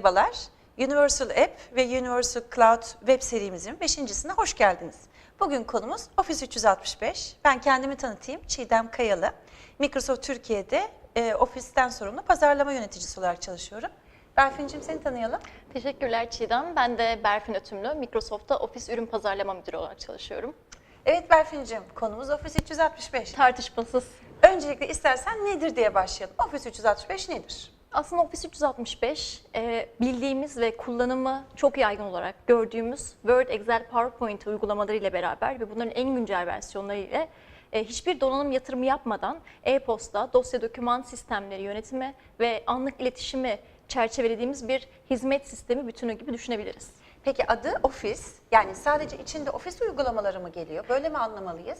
merhabalar. Universal App ve Universal Cloud web serimizin beşincisine hoş geldiniz. Bugün konumuz Office 365. Ben kendimi tanıtayım. Çiğdem Kayalı. Microsoft Türkiye'de e, ofisten sorumlu pazarlama yöneticisi olarak çalışıyorum. Berfin'cim seni tanıyalım. Teşekkürler Çiğdem. Ben de Berfin Ötümlü. Microsoft'ta Ofis Ürün Pazarlama Müdürü olarak çalışıyorum. Evet Berfin'cim konumuz Office 365. Tartışmasız. Öncelikle istersen nedir diye başlayalım. Office 365 nedir? Aslında Office 365 e, bildiğimiz ve kullanımı çok yaygın olarak gördüğümüz Word, Excel, PowerPoint uygulamaları ile beraber ve bunların en güncel versiyonları ile hiçbir donanım yatırımı yapmadan e-posta, dosya doküman sistemleri yönetimi ve anlık iletişimi çerçevelediğimiz bir hizmet sistemi bütünü gibi düşünebiliriz. Peki adı Office yani sadece içinde ofis uygulamaları mı geliyor? Böyle mi anlamalıyız?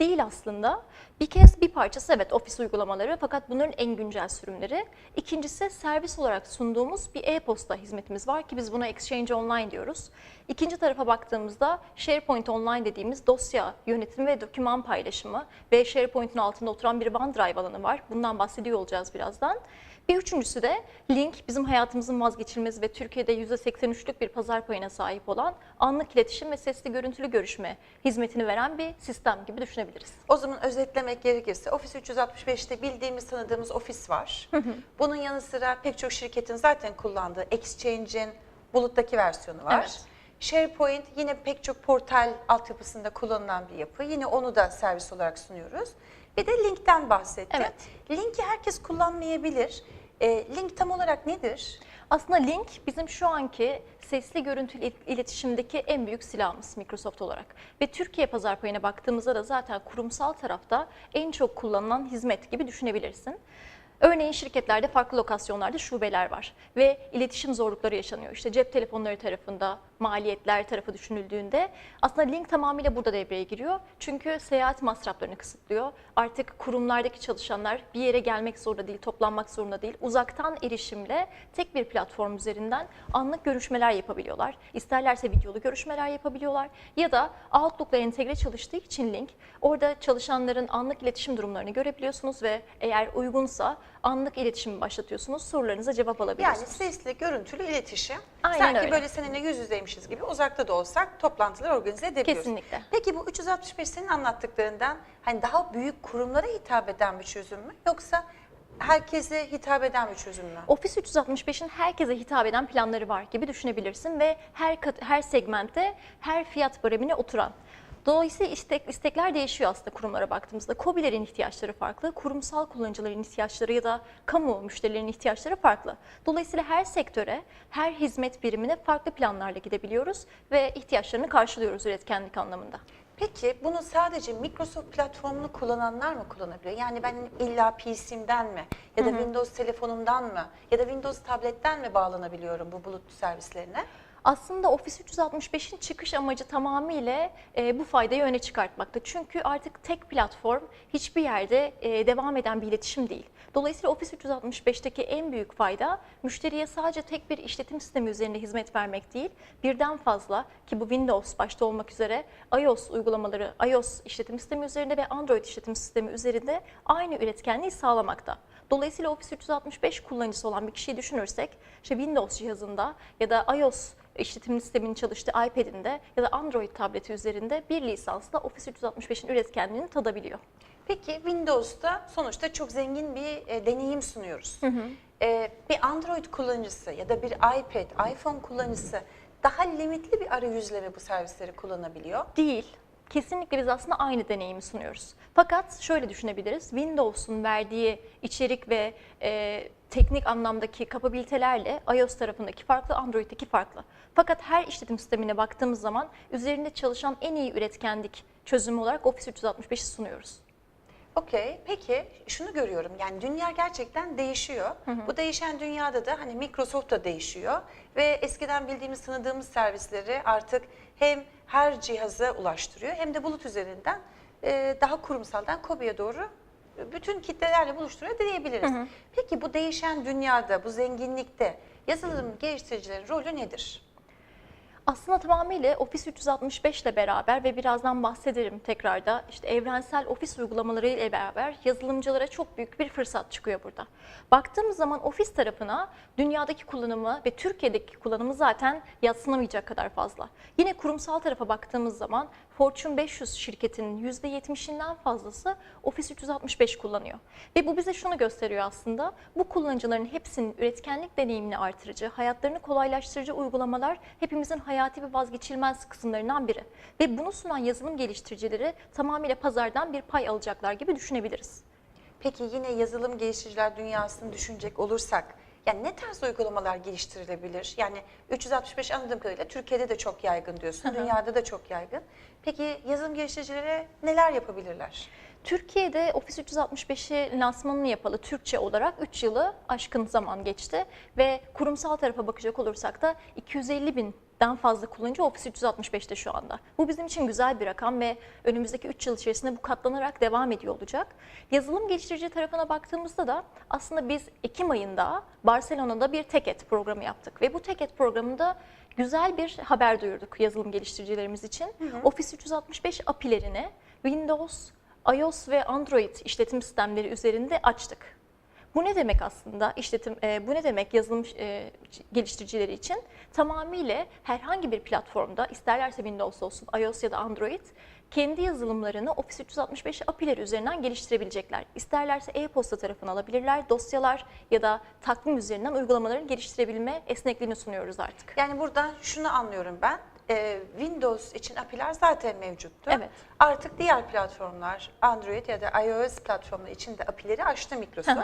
Değil aslında. Bir kez bir parçası evet ofis uygulamaları fakat bunların en güncel sürümleri. İkincisi servis olarak sunduğumuz bir e-posta hizmetimiz var ki biz buna Exchange Online diyoruz. İkinci tarafa baktığımızda SharePoint Online dediğimiz dosya yönetimi ve doküman paylaşımı ve SharePoint'in altında oturan bir OneDrive alanı var. Bundan bahsediyor olacağız birazdan. Bir üçüncüsü de Link bizim hayatımızın vazgeçilmez ve Türkiye'de %83'lük bir pazar payına sahip olan anlık iletişim ve sesli görüntülü görüşme hizmetini veren bir sistem gibi düşünebiliriz. O zaman özetlemek gerekirse Office 365'te bildiğimiz tanıdığımız ofis var. Bunun yanı sıra pek çok şirketin zaten kullandığı Exchange'in buluttaki versiyonu var. Evet. SharePoint yine pek çok portal altyapısında kullanılan bir yapı. Yine onu da servis olarak sunuyoruz. Bir de Link'ten bahsettin. Evet. Link'i herkes kullanmayabilir. E, Link tam olarak nedir? Aslında Link bizim şu anki sesli görüntülü il- iletişimdeki en büyük silahımız Microsoft olarak. Ve Türkiye pazar payına baktığımızda da zaten kurumsal tarafta en çok kullanılan hizmet gibi düşünebilirsin. Örneğin şirketlerde farklı lokasyonlarda şubeler var ve iletişim zorlukları yaşanıyor. İşte cep telefonları tarafında, maliyetler tarafı düşünüldüğünde aslında Link tamamıyla burada devreye giriyor. Çünkü seyahat masraflarını kısıtlıyor. Artık kurumlardaki çalışanlar bir yere gelmek zorunda değil, toplanmak zorunda değil. Uzaktan erişimle tek bir platform üzerinden anlık görüşmeler yapabiliyorlar. İsterlerse videolu görüşmeler yapabiliyorlar. Ya da Outlook'la entegre çalıştığı için Link, orada çalışanların anlık iletişim durumlarını görebiliyorsunuz ve eğer uygunsa anlık iletişimi başlatıyorsunuz, sorularınıza cevap Yani alabiliyorsunuz. sesli, görüntülü iletişim. Aynen Sanki öyle. böyle seninle yüz yüzeymişiz gibi uzakta da olsak toplantılar organize edebiliyoruz. Kesinlikle. Peki bu 365 senin anlattıklarından hani daha büyük kurumlara hitap eden bir çözüm mü? Yoksa herkese hitap eden bir çözüm mü? Office 365'in herkese hitap eden planları var gibi düşünebilirsin ve her kat, her segmentte her fiyat baremine oturan. Dolayısıyla istek, istekler değişiyor aslında kurumlara baktığımızda. KOBİ'lerin ihtiyaçları farklı, kurumsal kullanıcıların ihtiyaçları ya da kamu müşterilerinin ihtiyaçları farklı. Dolayısıyla her sektöre, her hizmet birimine farklı planlarla gidebiliyoruz ve ihtiyaçlarını karşılıyoruz üretkenlik anlamında. Peki bunu sadece Microsoft platformunu kullananlar mı kullanabiliyor? Yani ben illa PC'mden mi ya da Windows telefonumdan mı ya da Windows tabletten mi bağlanabiliyorum bu bulut servislerine? Aslında Office 365'in çıkış amacı tamamıyla e, bu faydayı öne çıkartmakta. Çünkü artık tek platform hiçbir yerde e, devam eden bir iletişim değil. Dolayısıyla Office 365'teki en büyük fayda müşteriye sadece tek bir işletim sistemi üzerinde hizmet vermek değil, birden fazla ki bu Windows başta olmak üzere iOS uygulamaları, iOS işletim sistemi üzerinde ve Android işletim sistemi üzerinde aynı üretkenliği sağlamakta. Dolayısıyla Office 365 kullanıcısı olan bir kişiyi düşünürsek, işte Windows cihazında ya da iOS işletim sisteminin çalıştığı iPad'inde ya da Android tableti üzerinde bir lisansla Office 365'in üretkenliğini tadabiliyor. Peki Windows'ta sonuçta çok zengin bir e, deneyim sunuyoruz. E, bir Android kullanıcısı ya da bir iPad, iPhone kullanıcısı daha limitli bir arayüzle mi bu servisleri kullanabiliyor? Değil. Kesinlikle biz aslında aynı deneyimi sunuyoruz. Fakat şöyle düşünebiliriz. Windows'un verdiği içerik ve e, teknik anlamdaki kapabilitelerle iOS tarafındaki farklı, Android'deki farklı. Fakat her işletim sistemine baktığımız zaman üzerinde çalışan en iyi üretkenlik çözümü olarak Office 365'i sunuyoruz. Okey. Peki şunu görüyorum. Yani dünya gerçekten değişiyor. Bu değişen dünyada da hani Microsoft da değişiyor ve eskiden bildiğimiz, tanıdığımız servisleri artık hem her cihaza ulaştırıyor hem de bulut üzerinden daha kurumsaldan KOBİ'ye doğru bütün kitlelerle buluşturuyor diyebiliriz. Peki bu değişen dünyada, bu zenginlikte yazılım geliştiricilerin rolü nedir? Aslında tamamıyla Office 365 ile beraber ve birazdan bahsederim tekrarda işte evrensel ofis uygulamaları ile beraber yazılımcılara çok büyük bir fırsat çıkıyor burada. Baktığımız zaman ofis tarafına dünyadaki kullanımı ve Türkiye'deki kullanımı zaten yatsınamayacak kadar fazla. Yine kurumsal tarafa baktığımız zaman Fortune 500 şirketinin %70'inden fazlası Office 365 kullanıyor. Ve bu bize şunu gösteriyor aslında. Bu kullanıcıların hepsinin üretkenlik deneyimini artırıcı, hayatlarını kolaylaştırıcı uygulamalar hepimizin hayati ve vazgeçilmez kısımlarından biri. Ve bunu sunan yazılım geliştiricileri tamamıyla pazardan bir pay alacaklar gibi düşünebiliriz. Peki yine yazılım geliştiriciler dünyasını düşünecek olursak yani ne tarz uygulamalar geliştirilebilir? Yani 365 anladığım kadarıyla Türkiye'de de çok yaygın diyorsun, dünyada da çok yaygın. Peki yazılım geliştiricileri neler yapabilirler? Türkiye'de Office 365'i lansmanını yapalı Türkçe olarak 3 yılı aşkın zaman geçti ve kurumsal tarafa bakacak olursak da 250 binden fazla kullanıcı Office 365'te şu anda. Bu bizim için güzel bir rakam ve önümüzdeki 3 yıl içerisinde bu katlanarak devam ediyor olacak. Yazılım geliştirici tarafına baktığımızda da aslında biz Ekim ayında Barcelona'da bir TechEd programı yaptık ve bu TechEd programında güzel bir haber duyurduk yazılım geliştiricilerimiz için. Office 365 API'lerini Windows, iOS ve Android işletim sistemleri üzerinde açtık. Bu ne demek aslında işletim e, bu ne demek yazılım e, geliştiricileri için? Tamamıyla herhangi bir platformda isterlerse Windows olsun, iOS ya da Android kendi yazılımlarını Office 365 API'leri üzerinden geliştirebilecekler. İsterlerse e-posta tarafına alabilirler, dosyalar ya da takvim üzerinden uygulamaların geliştirebilme esnekliğini sunuyoruz artık. Yani buradan şunu anlıyorum ben. Ee, Windows için API'ler zaten mevcuttu. Evet. Artık diğer platformlar, Android ya da iOS platformları için de API'leri açtı Microsoft.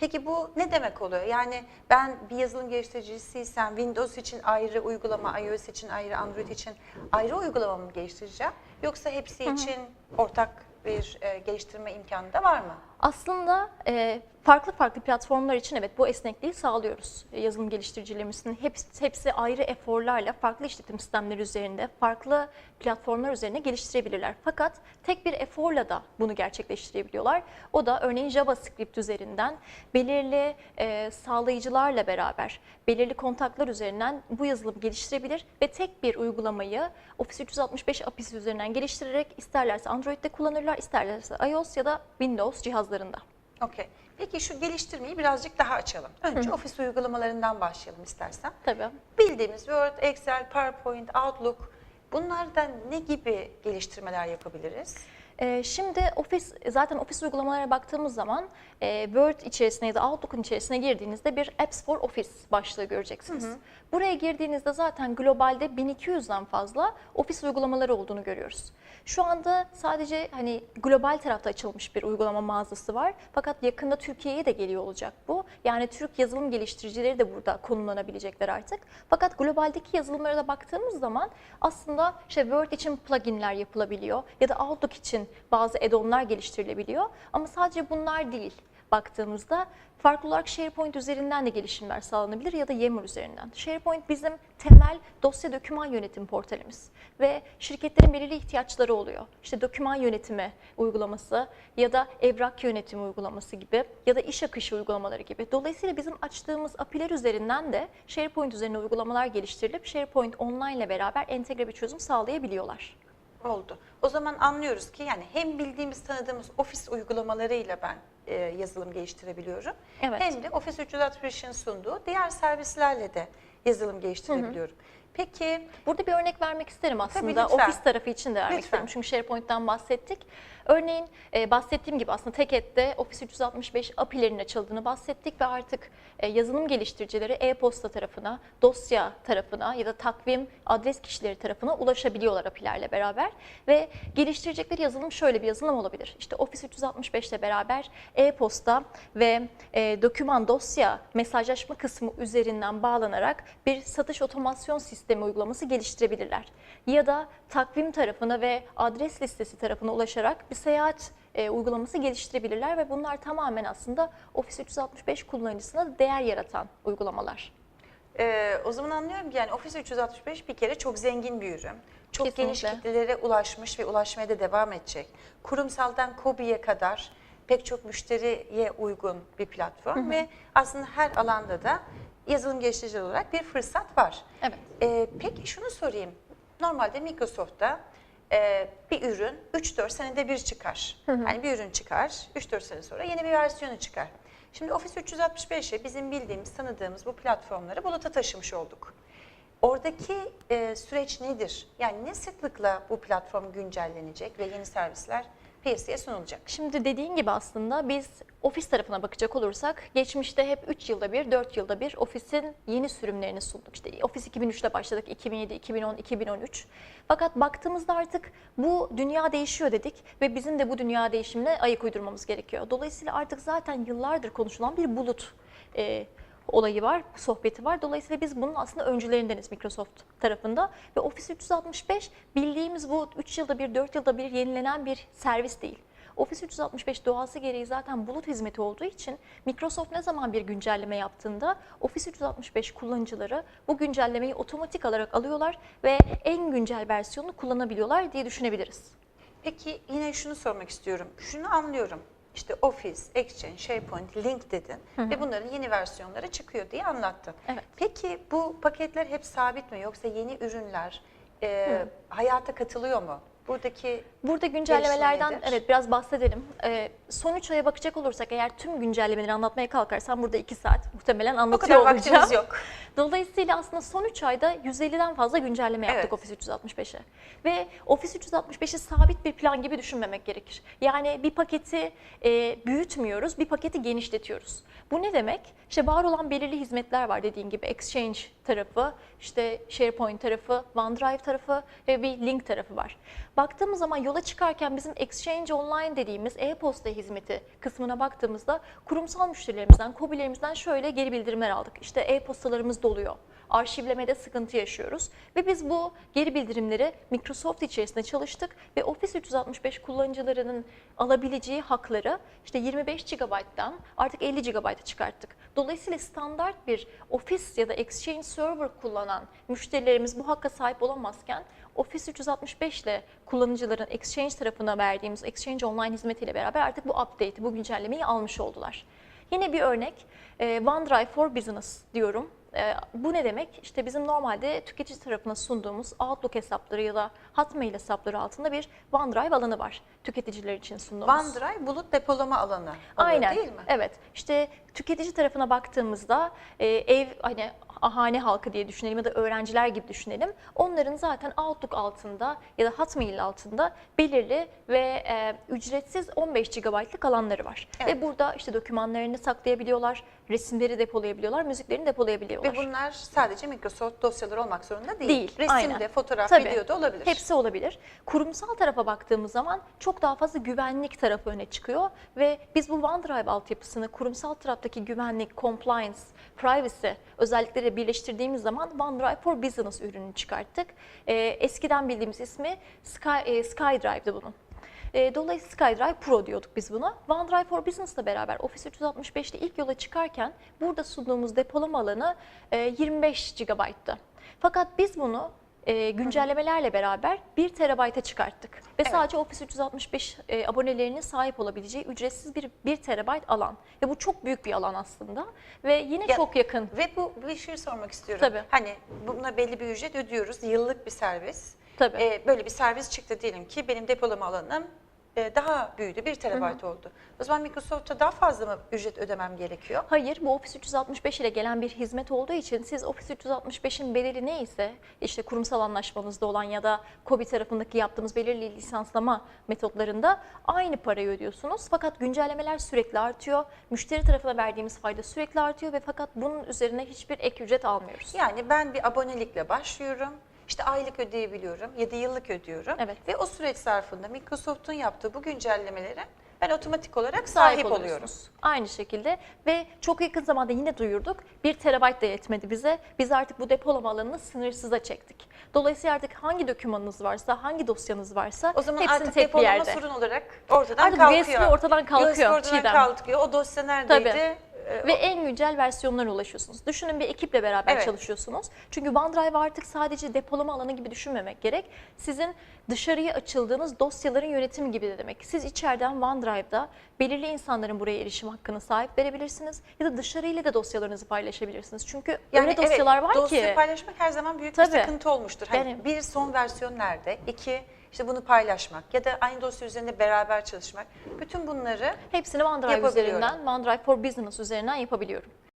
Peki bu ne demek oluyor? Yani ben bir yazılım geliştiricisiysem Windows için ayrı uygulama, iOS için ayrı, Android için ayrı uygulama mı geliştireceğim? Yoksa hepsi için ortak bir e, geliştirme imkanı da var mı? Aslında e, farklı farklı platformlar için evet bu esnekliği sağlıyoruz. E, yazılım geliştiricilerimizin hepsi, hepsi ayrı eforlarla farklı işletim sistemleri üzerinde, farklı platformlar üzerine geliştirebilirler. Fakat tek bir eforla da bunu gerçekleştirebiliyorlar. O da örneğin JavaScript üzerinden belirli e, sağlayıcılarla beraber, belirli kontaklar üzerinden bu yazılımı geliştirebilir ve tek bir uygulamayı Office 365 API'si üzerinden geliştirerek isterlerse Android'de kullanırlar, isterlerse iOS ya da Windows cihazlarında. Okey. Peki şu geliştirmeyi birazcık daha açalım. Önce ofis uygulamalarından başlayalım istersen. Tabii. Bildiğimiz Word, Excel, PowerPoint, Outlook bunlardan ne gibi geliştirmeler yapabiliriz? Ee, Şimdi Office zaten Office uygulamalara baktığımız zaman e, Word içerisine ya da Outlook'un içerisine girdiğinizde bir Apps for Office başlığı göreceksiniz. Buraya girdiğinizde zaten globalde 1200'den fazla Office uygulamaları olduğunu görüyoruz. Şu anda sadece hani global tarafta açılmış bir uygulama mağazası var. Fakat yakında Türkiye'ye de geliyor olacak bu. Yani Türk yazılım geliştiricileri de burada konumlanabilecekler artık. Fakat globaldeki yazılımlara da baktığımız zaman aslında işte Word için pluginler yapılabiliyor ya da Outlook için bazı add-on'lar geliştirilebiliyor. Ama sadece bunlar değil baktığımızda farklı olarak SharePoint üzerinden de gelişimler sağlanabilir ya da Yammer üzerinden. SharePoint bizim temel dosya doküman yönetim portalimiz ve şirketlerin belirli ihtiyaçları oluyor. İşte doküman yönetimi uygulaması ya da evrak yönetimi uygulaması gibi ya da iş akışı uygulamaları gibi. Dolayısıyla bizim açtığımız API'ler üzerinden de SharePoint üzerine uygulamalar geliştirilip SharePoint Online ile beraber entegre bir çözüm sağlayabiliyorlar. Oldu. O zaman anlıyoruz ki yani hem bildiğimiz, tanıdığımız ofis uygulamalarıyla ben e, yazılım geliştirebiliyorum. Evet. Hem de Office 365'in sunduğu diğer servislerle de yazılım geliştirebiliyorum. Peki Burada bir örnek vermek isterim aslında. lütfen. Ofis tarafı için de vermek Lütfen. isterim. Çünkü SharePoint'ten bahsettik. Örneğin e, bahsettiğim gibi aslında TechEd'de Office 365 API'lerin açıldığını bahsettik ve artık e, yazılım geliştiricileri e-posta tarafına, dosya tarafına ya da takvim, adres kişileri tarafına ulaşabiliyorlar API'lerle beraber. Ve geliştirecekleri yazılım şöyle bir yazılım olabilir. İşte Office 365 ile beraber e-posta ve e, doküman, dosya, mesajlaşma kısmı üzerinden bağlanarak bir satış otomasyon sistemi uygulaması geliştirebilirler. Ya da takvim tarafına ve adres listesi tarafına ulaşarak bir seyahat e, uygulaması geliştirebilirler ve bunlar tamamen aslında Office 365 kullanıcısına değer yaratan uygulamalar. e, o zaman anlıyorum ki yani Office 365 bir kere çok zengin bir ürün. Çok geniş Kesinlikle. kitlelere ulaşmış ve ulaşmaya da devam edecek. Kurumsaldan KOBİ'ye kadar pek çok müşteriye uygun bir platform ve aslında her alanda da yazılım geliştiriciler olarak bir fırsat var. Evet. Ee, peki şunu sorayım. Normalde Microsoft'ta e, bir ürün 3-4 senede bir çıkar. Yani bir ürün çıkar, 3-4 sene sonra yeni bir versiyonu çıkar. Şimdi Office 365'i bizim bildiğimiz, tanıdığımız bu platformları buluta taşımış olduk. Oradaki e, süreç nedir? Yani ne sıklıkla bu platform güncellenecek ve yeni servisler piyasaya sunulacak? Şimdi dediğin gibi aslında biz ofis tarafına bakacak olursak geçmişte hep 3 yılda bir, 4 yılda bir ofisin yeni sürümlerini sunduk. İşte Office 2003'te başladık, 2007, 2010, 2013. Fakat baktığımızda artık bu dünya değişiyor dedik ve bizim de bu dünya değişimine ayak uydurmamız gerekiyor. Dolayısıyla artık zaten yıllardır konuşulan bir bulut e, olayı var, sohbeti var. Dolayısıyla biz bunun aslında öncülerindeniz Microsoft tarafında ve Office 365 bildiğimiz bu 3 yılda bir, 4 yılda bir yenilenen bir servis değil. Office 365 doğası gereği zaten bulut hizmeti olduğu için Microsoft ne zaman bir güncelleme yaptığında Office 365 kullanıcıları bu güncellemeyi otomatik olarak alıyorlar ve en güncel versiyonunu kullanabiliyorlar diye düşünebiliriz. Peki yine şunu sormak istiyorum. Şunu anlıyorum. İşte Office, Exchange, SharePoint, Link dedin ve bunların yeni versiyonları çıkıyor diye anlattın. Evet. Peki bu paketler hep sabit mi yoksa yeni ürünler e, hayata katılıyor mu? Buradaki Burada güncellemelerden evet biraz bahsedelim. Ee, son 3 aya bakacak olursak eğer tüm güncellemeleri anlatmaya kalkarsam burada 2 saat muhtemelen o anlatıyor kadar olacağım. vaktimiz yok. Dolayısıyla aslında son 3 ayda 150'den fazla güncelleme yaptık Evet. Office 365'e. Ve Office 365'i sabit bir plan gibi düşünmemek gerekir. Yani bir paketi e, büyütmüyoruz, bir paketi genişletiyoruz. Bu ne demek? İşte var olan belirli hizmetler var dediğin gibi Exchange tarafı, işte SharePoint tarafı, OneDrive tarafı ve bir Link tarafı var. Baktığımız zaman yola çıkarken bizim Exchange Online dediğimiz e-posta hizmeti kısmına baktığımızda kurumsal müşterilerimizden, KOBİ'lerimizden şöyle geri bildirimler aldık. İşte e-postalarımız doluyor. Arşivlemede sıkıntı yaşıyoruz ve biz bu geri bildirimleri Microsoft içerisinde çalıştık ve Office 365 kullanıcılarının alabileceği hakları işte 25 GB'dan artık 50 GB'a çıkarttık. Dolayısıyla standart bir Office ya da Exchange Server kullanan müşterilerimiz bu hakka sahip olamazken Office 365 ile kullanıcıların Exchange tarafına verdiğimiz Exchange Online hizmetiyle beraber artık bu update'i, bu güncellemeyi almış oldular. Yine bir örnek e, OneDrive for Business diyorum. E, Bu ne demek? İşte bizim normalde tüketici tarafına sunduğumuz Outlook hesapları ya da Hotmail hesapları altında bir OneDrive alanı var. Tüketiciler için sunduğumuz. OneDrive bulut depolama alanı oluyor Aynen. değil mi? Evet. İşte tüketici tarafına baktığımızda e, ev hani hane halkı diye düşünelim ya da öğrenciler gibi düşünelim. Onların zaten Outlook altında ya da Hotmail altında belirli ve e, ücretsiz 15 GB'lık alanları var. Evet. Ve burada işte dokümanlarını saklayabiliyorlar, resimleri depolayabiliyorlar, müziklerini depolayabiliyorlar. Ve bunlar sadece Microsoft dosyaları olmak zorunda değil. Değil, Resim aynen. de, fotoğraf, Tabii. video da olabilir. Hepsi olabilir. Kurumsal tarafa baktığımız zaman çok daha fazla güvenlik tarafı öne çıkıyor ve biz bu OneDrive altyapısını kurumsal taraftaki güvenlik, compliance, privacy özellikleri birleştirdiğimiz zaman OneDrive for Business ürününü çıkarttık. Ee, eskiden bildiğimiz ismi Sky, e, SkyDrive'dı bunun. E, Dolayısıyla SkyDrive Pro diyorduk biz buna. OneDrive for Business'la beraber Office 365'te ilk yola çıkarken burada sunduğumuz depolama alanı e, 25 GB'tı. Fakat biz bunu e, güncellemelerle beraber 1 terabayta çıkarttık. Ve Evet. sadece Office 365 e, abonelerinin sahip olabileceği ücretsiz bir 1 terabayt alan. Ve bu çok büyük bir alan aslında ve yine Ya- çok yakın. Ve bu bir şey sormak istiyorum. Tabii. Hani buna belli bir ücret ödüyoruz. Yıllık bir servis. Tabii. Ee, böyle bir servis çıktı diyelim ki benim depolama alanım e, daha büyüdü. 1 terabayt oldu. O zaman Microsoft'a daha fazla mı ücret ödemem gerekiyor? Hayır, bu Office 365 ile gelen bir hizmet olduğu için siz Office 365'in bedeli neyse, işte kurumsal anlaşmanızda olan ya da KOBİ tarafındaki yaptığımız belirli lisanslama metotlarında aynı parayı ödüyorsunuz. Fakat güncellemeler sürekli artıyor, müşteri tarafına verdiğimiz fayda sürekli artıyor ve fakat bunun üzerine hiçbir ek ücret almıyoruz. Yani ben bir abonelikle başlıyorum. İşte aylık ödeyebiliyorum ya da yıllık ödüyorum. Evet. Ve o süreç zarfında Microsoft'un yaptığı bu güncellemelere ben otomatik olarak sahip, oluyorum. oluyorsunuz. Aynı şekilde ve çok yakın zamanda yine duyurduk. 1 terabayt da yetmedi bize. Biz artık bu depolama alanını sınırsıza çektik. Dolayısıyla artık hangi dokümanınız varsa, hangi dosyanız varsa O zaman hepsini artık tek bir depolama yerde. sorun olarak ortadan Artık kalkıyor. USB ortadan kalkıyor USB ortadan Çiğdem. kalkıyor. O dosya neredeydi? Tabii. Ve en güncel versiyonlara ulaşıyorsunuz. Düşünün bir ekiple beraber Evet. çalışıyorsunuz. Çünkü OneDrive artık sadece depolama alanı gibi düşünmemek gerek. Sizin dışarıya açıldığınız dosyaların yönetimi gibi de demek. Siz içeriden OneDrive'da belirli insanların buraya erişim hakkını sahip verebilirsiniz. Ya da dışarıyla da dosyalarınızı paylaşabilirsiniz. Çünkü öyle dosyalar evet, var dosya ki. paylaşmak her zaman büyük bir Tabii. sıkıntı olmuştur. Hani Yani- bir son versiyon nerede? İki işte bunu paylaşmak ya da aynı dosya üzerinde beraber çalışmak. Bütün bunları Hepsini OneDrive üzerinden, OneDrive for Business üzerinden yapabiliyorum.